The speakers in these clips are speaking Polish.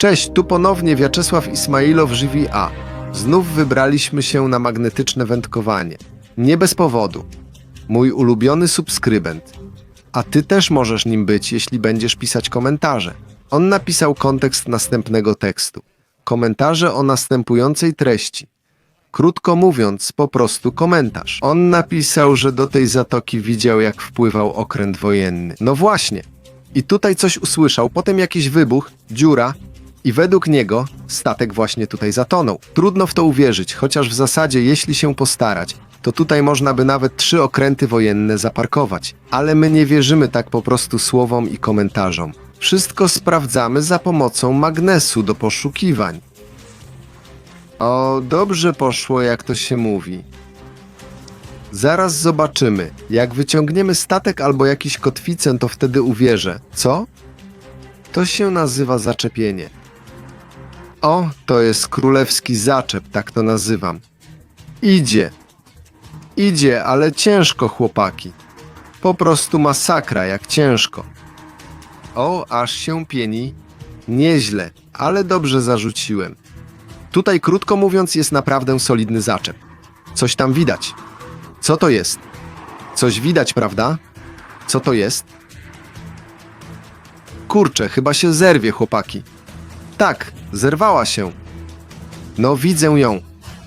Cześć, tu ponownie Wiaczesław Ismailow Żywi A. Znów wybraliśmy się na magnetyczne wędkowanie. Nie bez powodu. Mój ulubiony subskrybent. A ty też możesz nim być, jeśli będziesz pisać komentarze. On napisał kontekst następnego tekstu. Komentarze o następującej treści. Krótko mówiąc, po prostu komentarz. On napisał, że do tej zatoki widział, jak wpływał okręt wojenny. No właśnie. I tutaj coś usłyszał, potem jakiś wybuch, dziura, i według niego statek właśnie tutaj zatonął. Trudno w to uwierzyć, chociaż w zasadzie, jeśli się postarać, to tutaj można by nawet trzy okręty wojenne zaparkować. Ale my nie wierzymy tak po prostu słowom i komentarzom. Wszystko sprawdzamy za pomocą magnesu do poszukiwań. O, dobrze poszło, jak to się mówi. Zaraz zobaczymy. Jak wyciągniemy statek albo jakiś kotwicę, to wtedy uwierzę. Co? To się nazywa zaczepienie. O, to jest królewski zaczep, tak to nazywam. Idzie. Idzie, ale ciężko, chłopaki. Po prostu masakra, jak ciężko. O, aż się pieni. Nieźle, ale dobrze zarzuciłem. Tutaj, krótko mówiąc, jest naprawdę solidny zaczep. Coś tam widać. Co to jest? Coś widać, prawda? Co to jest? Kurczę, chyba się zerwie, chłopaki. Tak, zerwała się. No, widzę ją.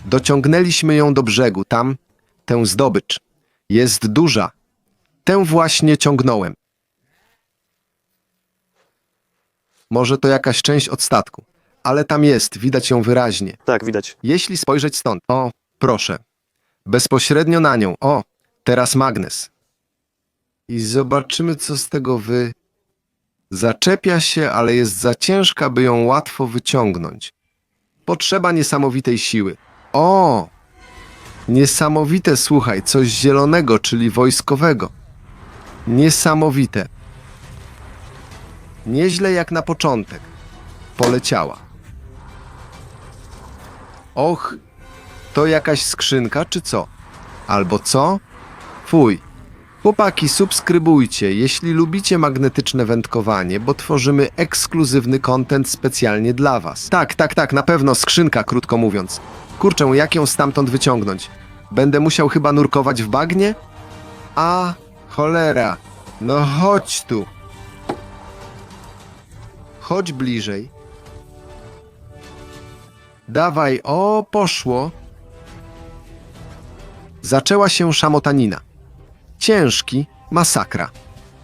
Dociągnęliśmy ją do brzegu, tam, tę zdobycz. Jest duża. Tę właśnie ciągnąłem. Może to jakaś część od statku, ale tam jest, widać ją wyraźnie. Tak, widać. Jeśli spojrzeć stąd, o, proszę, bezpośrednio na nią, o, teraz magnes. I zobaczymy, co z tego wy. Zaczepia się, ale jest za ciężka, by ją łatwo wyciągnąć. Potrzeba niesamowitej siły. O! Niesamowite, słuchaj, coś zielonego, czyli wojskowego. Niesamowite. Nieźle jak na początek. Poleciała. Och, to jakaś skrzynka, czy co? Albo co? Fuj. Chłopaki, subskrybujcie, jeśli lubicie magnetyczne wędkowanie, bo tworzymy ekskluzywny content specjalnie dla was. Tak, tak, tak, na pewno skrzynka, krótko mówiąc. Kurczę, jak ją stamtąd wyciągnąć? Będę musiał chyba nurkować w bagnie? A, cholera. No chodź tu. Chodź bliżej. Dawaj, o, poszło. Zaczęła się szamotanina. Ciężki, masakra.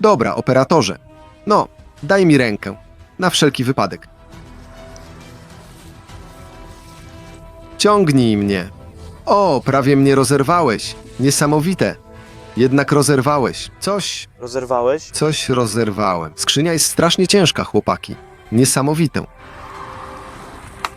Dobra, operatorze. No, daj mi rękę. Na wszelki wypadek. Ciągnij mnie. O, prawie mnie rozerwałeś. Niesamowite. Jednak rozerwałeś. Coś, Rozerwałeś? coś rozerwałem. Skrzynia jest strasznie ciężka, chłopaki. Niesamowitę.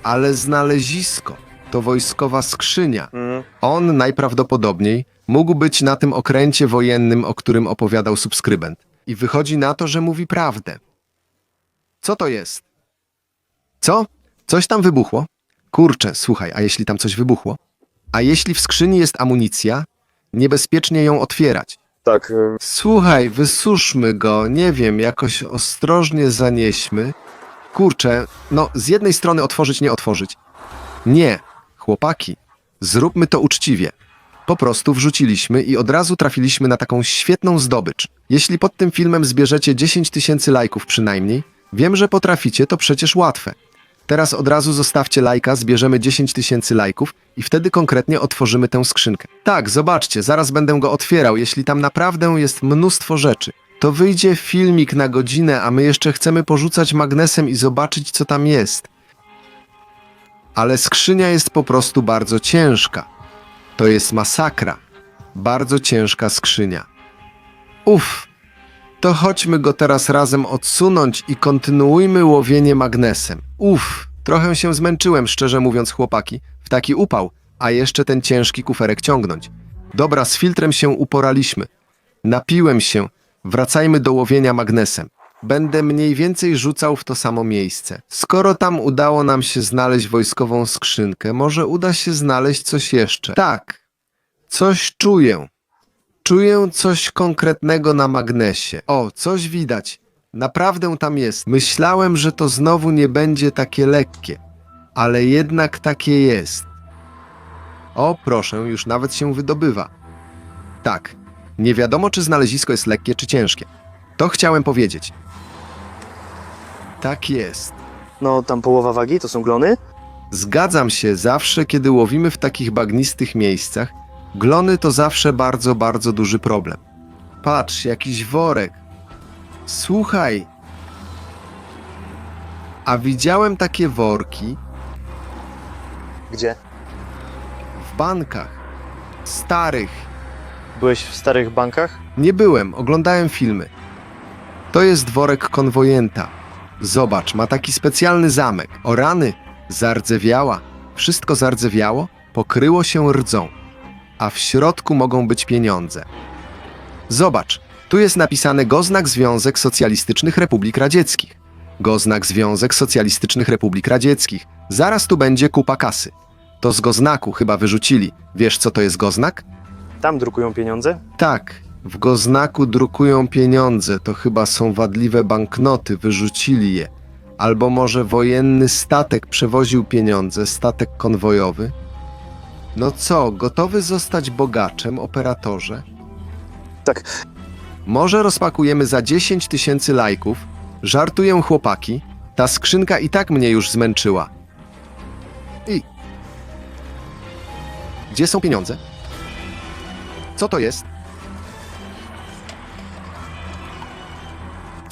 Ale znalezisko to wojskowa skrzynia. Mhm. On najprawdopodobniej mógł być na tym okręcie wojennym, o którym opowiadał subskrybent. I wychodzi na to, że mówi prawdę. Co to jest? Co? Coś tam wybuchło? Kurczę, słuchaj, a jeśli tam coś wybuchło? A jeśli w skrzyni jest amunicja, niebezpiecznie ją otwierać. Tak, y, Słuchaj, wysuszmy go, nie wiem, jakoś ostrożnie zanieśmy. Kurczę, no z jednej strony otworzyć, nie otworzyć. Nie, chłopaki, zróbmy to uczciwie. Po prostu wrzuciliśmy i od razu trafiliśmy na taką świetną zdobycz. Jeśli pod tym filmem zbierzecie 10 tysięcy lajków przynajmniej, wiem, że potraficie, to przecież łatwe. Teraz od razu zostawcie lajka, zbierzemy 10 tysięcy lajków i wtedy konkretnie otworzymy tę skrzynkę. Tak, zobaczcie, zaraz będę go otwierał, jeśli tam naprawdę jest mnóstwo rzeczy. To wyjdzie filmik na godzinę, a my jeszcze chcemy porzucać magnesem i zobaczyć, co tam jest. Ale skrzynia jest po prostu bardzo ciężka. To jest masakra. Bardzo ciężka skrzynia. Uff, to chodźmy go teraz razem odsunąć i kontynuujmy łowienie magnesem. Uff, trochę się zmęczyłem, szczerze mówiąc, chłopaki, w taki upał, a jeszcze ten ciężki kuferek ciągnąć. Dobra, z filtrem się uporaliśmy. Napiłem się, wracajmy do łowienia magnesem. Będę mniej więcej rzucał w to samo miejsce. Skoro tam udało nam się znaleźć wojskową skrzynkę, może uda się znaleźć coś jeszcze. Tak, coś czuję. Czuję coś konkretnego na magnesie. O, coś widać. Naprawdę tam jest. Myślałem, że to znowu nie będzie takie lekkie, ale jednak takie jest. O, proszę, już nawet się wydobywa. Tak, nie wiadomo, czy znalezisko jest lekkie, czy ciężkie. To chciałem powiedzieć. Tak jest. No, tam połowa wagi to są glony? Zgadzam się, zawsze kiedy łowimy w takich bagnistych miejscach, glony to zawsze bardzo, bardzo duży problem. Patrz, jakiś worek. Słuchaj. A widziałem takie worki Gdzie? w bankach. Starych. Byłeś w starych bankach? Nie byłem, oglądałem filmy. To jest worek konwojenta. Zobacz, ma taki specjalny zamek. O rany, zardzewiała. Wszystko zardzewiało, pokryło się rdzą. A w środku mogą być pieniądze. Zobacz, tu jest napisane Goznak Związek Socjalistycznych Republik Radzieckich. Goznak Związek Socjalistycznych Republik Radzieckich. Zaraz tu będzie kupa kasy. To z Goznaku chyba wyrzucili. Wiesz, co to jest Goznak? Tam drukują pieniądze? Tak, w Goznaku drukują pieniądze, to chyba są wadliwe banknoty, wyrzucili je. Albo może wojenny statek przewoził pieniądze, statek konwojowy? No co, gotowy zostać bogaczem, operatorze? Tak. Może rozpakujemy za 10 tysięcy lajków? Żartuję chłopaki, ta skrzynka i tak mnie już zmęczyła. I... Gdzie są pieniądze? Co to jest?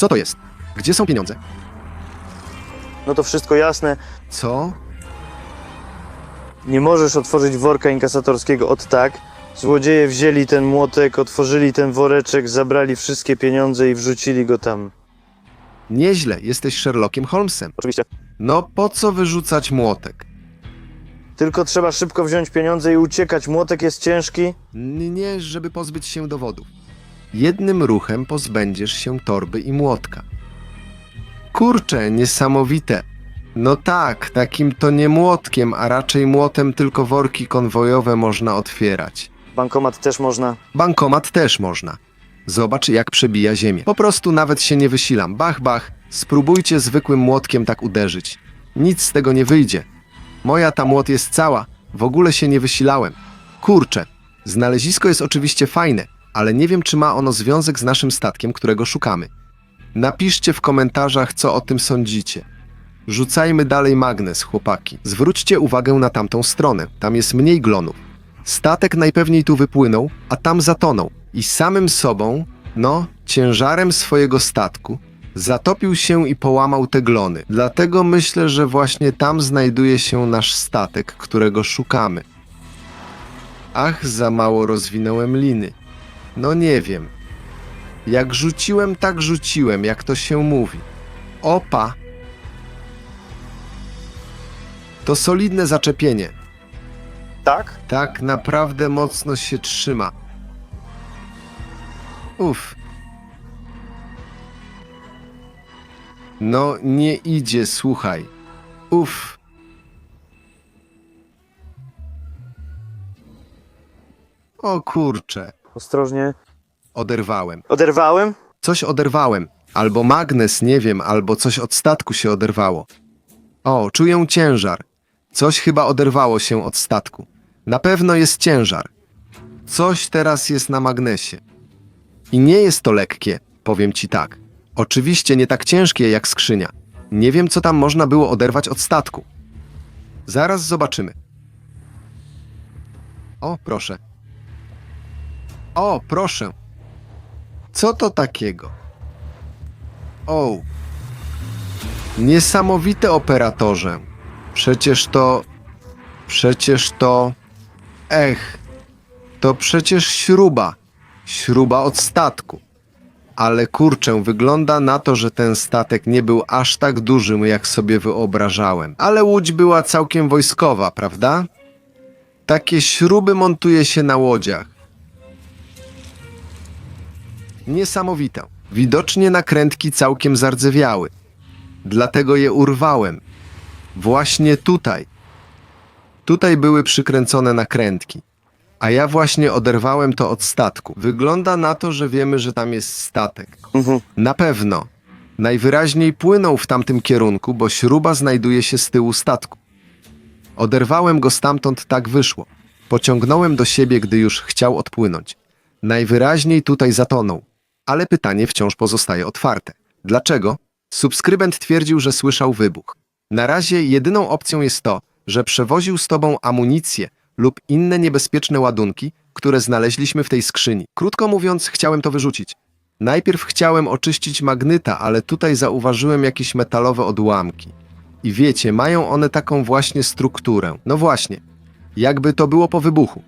Co to jest? Gdzie są pieniądze? No to wszystko jasne. Co? Nie możesz otworzyć worka inkasatorskiego od tak. Złodzieje wzięli ten młotek, otworzyli ten woreczek, zabrali wszystkie pieniądze i wrzucili go tam. Nieźle, jesteś Sherlockiem Holmesem. Oczywiście. No po co wyrzucać młotek? Tylko trzeba szybko wziąć pieniądze i uciekać. Młotek jest ciężki. N- Nie, żeby pozbyć się dowodów. Jednym ruchem pozbędziesz się torby i młotka. Kurczę, niesamowite. No tak, takim to nie młotkiem, a raczej młotem tylko worki konwojowe można otwierać. Bankomat też można. Bankomat też można. Zobacz, jak przebija ziemię. Po prostu nawet się nie wysilam. Bach, bach. Spróbujcie zwykłym młotkiem tak uderzyć. Nic z tego nie wyjdzie. Moja ta młot jest cała. W ogóle się nie wysilałem. Kurczę. Znalezisko jest oczywiście fajne, ale nie wiem, czy ma ono związek z naszym statkiem, którego szukamy. Napiszcie w komentarzach, co o tym sądzicie. Rzucajmy dalej magnes, chłopaki. Zwróćcie uwagę na tamtą stronę. Tam jest mniej glonów. Statek najpewniej tu wypłynął, a tam zatonął i samym sobą, no, ciężarem swojego statku, zatopił się i połamał te glony. Dlatego myślę, że właśnie tam znajduje się nasz statek, którego szukamy. Ach, za mało rozwinąłem liny. No nie wiem. Jak rzuciłem, tak rzuciłem, jak to się mówi. Opa! To solidne zaczepienie. Tak? Tak naprawdę mocno się trzyma. Uf. No, nie idzie, słuchaj. Uf. O kurcze. Ostrożnie. Oderwałem. Oderwałem? Coś oderwałem. Albo magnes, nie wiem, albo coś od statku się oderwało. O, czuję ciężar. Coś chyba oderwało się od statku. Na pewno jest ciężar. Coś teraz jest na magnesie. I nie jest to lekkie, powiem ci tak. Oczywiście nie tak ciężkie jak skrzynia. Nie wiem, co tam można było oderwać od statku. Zaraz zobaczymy. O, proszę. O, proszę. Co to takiego? O. Niesamowite operatorze. Przecież to. Przecież to. Ech. To przecież śruba. Śruba od statku. Ale kurczę, wygląda na to, że ten statek nie był aż tak dużym, jak sobie wyobrażałem. Ale łódź była całkiem wojskowa, prawda? Takie śruby montuje się na łodziach. Niesamowite. Widocznie nakrętki całkiem zardzewiały. Dlatego je urwałem. Właśnie tutaj. Tutaj były przykręcone nakrętki. A ja właśnie oderwałem to od statku. Wygląda na to, że wiemy, że tam jest statek. Mhm. Na pewno. Najwyraźniej płynął w tamtym kierunku, bo śruba znajduje się z tyłu statku. Oderwałem go stamtąd, tak wyszło. Pociągnąłem do siebie, gdy już chciał odpłynąć. Najwyraźniej tutaj zatonął. Ale pytanie wciąż pozostaje otwarte. Dlaczego? Subskrybent twierdził, że słyszał wybuch. Na razie jedyną opcją jest to, że przewoził z tobą amunicję lub inne niebezpieczne ładunki, które znaleźliśmy w tej skrzyni. Krótko mówiąc, chciałem to wyrzucić. Najpierw chciałem oczyścić magnyta, ale tutaj zauważyłem jakieś metalowe odłamki. I wiecie, mają one taką właśnie strukturę. No właśnie, jakby to było po wybuchu.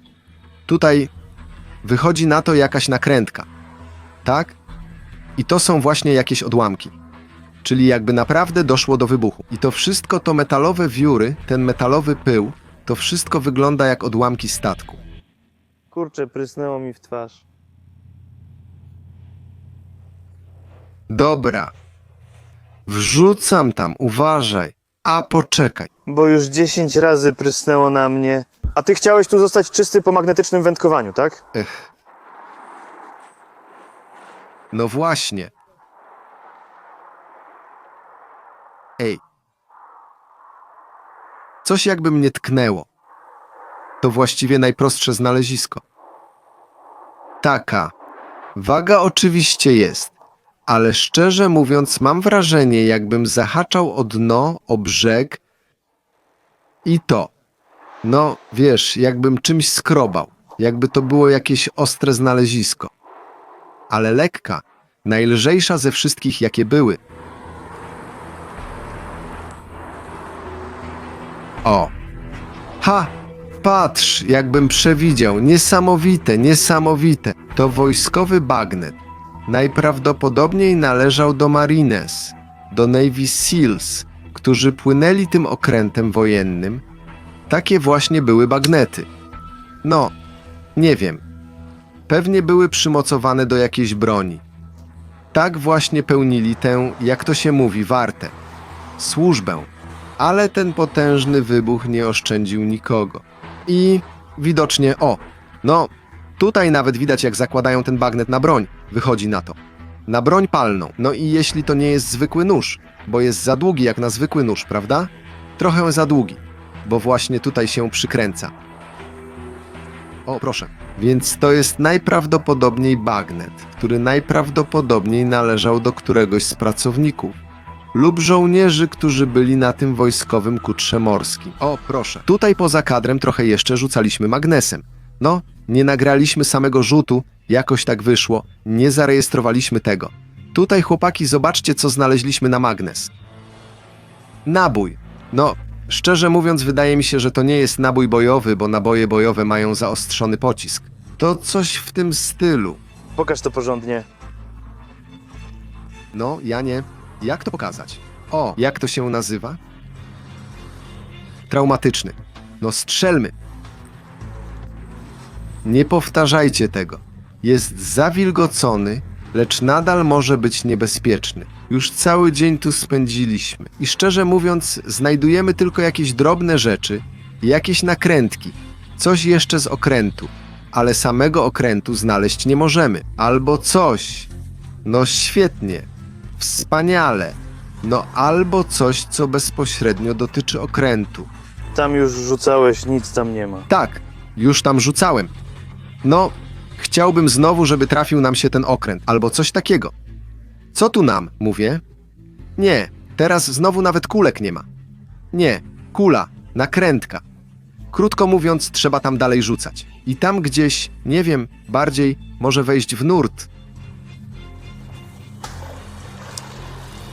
Tutaj wychodzi na to jakaś nakrętka. Tak? I to są właśnie jakieś odłamki. Czyli jakby naprawdę doszło do wybuchu. I to wszystko to metalowe wióry, ten metalowy pył, to wszystko wygląda jak odłamki statku. Kurczę, prysnęło mi w twarz. Dobra. Wrzucam tam, uważaj. A poczekaj. Bo już 10 razy prysnęło na mnie. A ty chciałeś tu zostać czysty po magnetycznym wędkowaniu, tak? Ech. No właśnie. Ej. Coś jakby mnie tknęło. To właściwie najprostsze znalezisko. Taka. Waga oczywiście jest, ale szczerze mówiąc mam wrażenie, jakbym zahaczał o dno, o brzeg i to. No, wiesz, jakbym czymś skrobał, jakby to było jakieś ostre znalezisko. Ale lekka, najlżejsza ze wszystkich, jakie były. O! Ha! Patrz, jakbym przewidział. Niesamowite, niesamowite. To wojskowy bagnet. Najprawdopodobniej należał do Marines, do Navy Seals, którzy płynęli tym okrętem wojennym takie właśnie były bagnety. No, nie wiem. Pewnie były przymocowane do jakiejś broni. Tak właśnie pełnili tę, jak to się mówi, wartę. Służbę. Ale ten potężny wybuch nie oszczędził nikogo. I widocznie, o, no, tutaj nawet widać, jak zakładają ten bagnet na broń. Wychodzi na to. Na broń palną. No i jeśli to nie jest zwykły nóż, bo jest za długi jak na zwykły nóż, prawda? Trochę za długi bo właśnie tutaj się przykręca. O, proszę. Więc to jest najprawdopodobniej bagnet, który najprawdopodobniej należał do któregoś z pracowników lub żołnierzy, którzy byli na tym wojskowym kutrze morskim. O, proszę. Tutaj poza kadrem trochę jeszcze rzucaliśmy magnesem. No, nie nagraliśmy samego rzutu, jakoś tak wyszło, nie zarejestrowaliśmy tego. Tutaj, chłopaki, zobaczcie, co znaleźliśmy na magnes. Nabój. No, Szczerze mówiąc, wydaje mi się, że to nie jest nabój bojowy, bo naboje bojowe mają zaostrzony pocisk. To coś w tym stylu. Pokaż to porządnie. No, ja nie. Jak to pokazać? O, jak to się nazywa? Traumatyczny. No, strzelmy. Nie powtarzajcie tego. Jest zawilgocony, lecz nadal może być niebezpieczny. Już cały dzień tu spędziliśmy i szczerze mówiąc, znajdujemy tylko jakieś drobne rzeczy, jakieś nakrętki, coś jeszcze z okrętu, ale samego okrętu znaleźć nie możemy. Albo coś. No świetnie, wspaniale. No albo coś, co bezpośrednio dotyczy okrętu. Tam już rzucałeś, nic tam nie ma. Tak, już tam rzucałem. No, chciałbym znowu, żeby trafił nam się ten okręt, albo coś takiego. Co tu nam, mówię? Nie, teraz znowu nawet kulek nie ma. Nie, kula, nakrętka. Krótko mówiąc, trzeba tam dalej rzucać. I tam gdzieś, nie wiem, bardziej może wejść w nurt.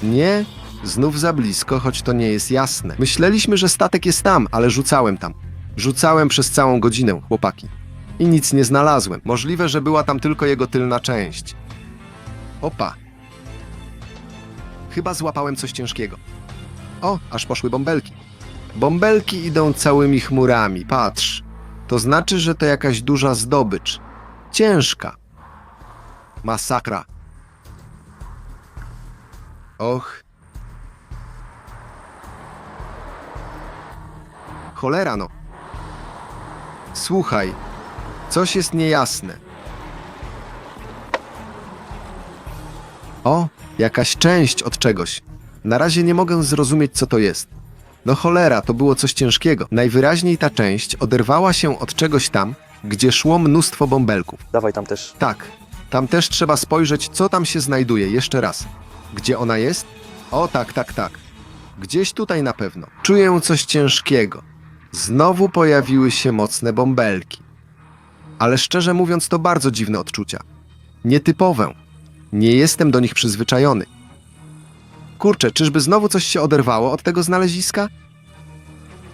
Nie, znów za blisko, choć to nie jest jasne. Myśleliśmy, że statek jest tam, ale rzucałem tam. Rzucałem przez całą godzinę, chłopaki. I nic nie znalazłem. Możliwe, że była tam tylko jego tylna część. Opa. Chyba złapałem coś ciężkiego. O, aż poszły bąbelki. Bąbelki idą całymi chmurami, patrz. To znaczy, że to jakaś duża zdobycz. Ciężka. Masakra. Och. Cholera no. Słuchaj, coś jest niejasne. Jakaś część od czegoś. Na razie nie mogę zrozumieć, co to jest. No cholera, to było coś ciężkiego. Najwyraźniej ta część oderwała się od czegoś tam, gdzie szło mnóstwo bąbelków. Dawaj tam też. Tak, tam też trzeba spojrzeć, co tam się znajduje. Jeszcze raz. Gdzie ona jest? O, tak, tak, tak. Gdzieś tutaj na pewno. Czuję coś ciężkiego. Znowu pojawiły się mocne bąbelki. Ale szczerze mówiąc, to bardzo dziwne odczucia. Nietypowe. Nie jestem do nich przyzwyczajony. Kurczę, czyżby znowu coś się oderwało od tego znaleziska?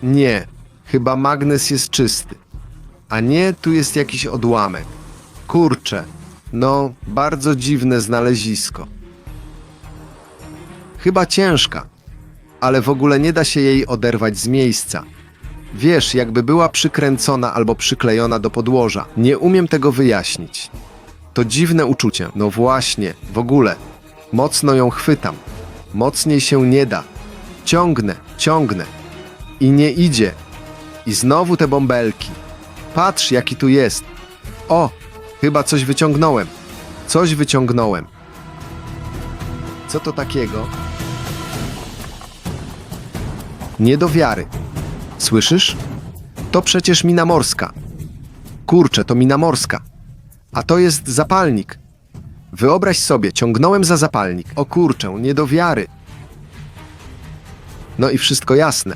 Nie, chyba magnes jest czysty. A nie, tu jest jakiś odłamek. Kurczę, no, bardzo dziwne znalezisko. Chyba ciężka, ale w ogóle nie da się jej oderwać z miejsca. Wiesz, jakby była przykręcona albo przyklejona do podłoża. Nie umiem tego wyjaśnić. To dziwne uczucie. No właśnie, w ogóle. Mocno ją chwytam. Mocniej się nie da. Ciągnę, ciągnę. I nie idzie. I znowu te bąbelki. Patrz, jaki tu jest. O, chyba coś wyciągnąłem. Coś wyciągnąłem. Co to takiego? Nie do wiary. Słyszysz? To przecież mina morska. Kurczę, to mina morska. A to jest zapalnik. Wyobraź sobie, ciągnąłem za zapalnik. O kurczę, nie do wiary. No i wszystko jasne.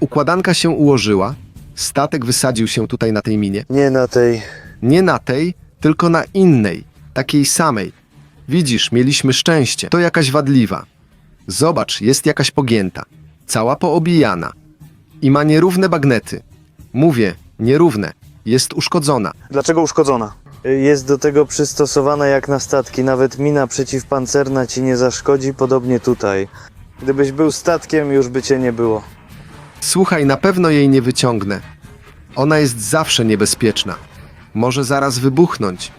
Układanka się ułożyła, statek wysadził się tutaj na tej minie. Nie na tej. Nie na tej, tylko na innej, takiej samej. Widzisz, mieliśmy szczęście. To jakaś wadliwa. Zobacz, jest jakaś pogięta, cała poobijana i ma nierówne bagnety. Mówię, nierówne, jest uszkodzona. Dlaczego uszkodzona? Jest do tego przystosowana jak na statki. Nawet mina przeciwpancerna ci nie zaszkodzi, podobnie tutaj. Gdybyś był statkiem, już by cię nie było. Słuchaj, na pewno jej nie wyciągnę. Ona jest zawsze niebezpieczna. Może zaraz wybuchnąć.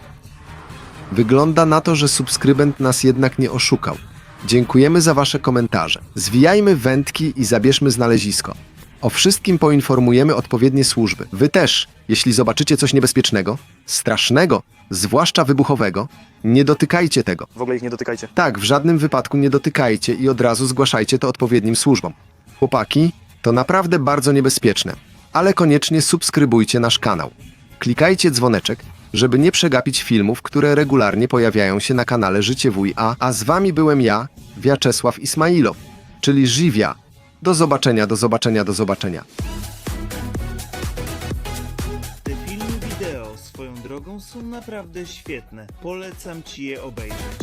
Wygląda na to, że subskrybent nas jednak nie oszukał. Dziękujemy za Wasze komentarze. Zwijajmy wędki i zabierzmy znalezisko. O wszystkim poinformujemy odpowiednie służby. Wy też, jeśli zobaczycie coś niebezpiecznego, strasznego, zwłaszcza wybuchowego, nie dotykajcie tego. W ogóle ich nie dotykajcie. Tak, w żadnym wypadku nie dotykajcie i od razu zgłaszajcie to odpowiednim służbom. Chłopaki, to naprawdę bardzo niebezpieczne, ale koniecznie subskrybujcie nasz kanał. Klikajcie dzwoneczek, żeby nie przegapić filmów, które regularnie pojawiają się na kanale Życie WIA, a z wami byłem ja, Wiaczesław Ismailow, czyli Żywia. Do zobaczenia, do zobaczenia, do zobaczenia. Te filmy wideo swoją drogą są naprawdę świetne. Polecam Ci je obejrzeć.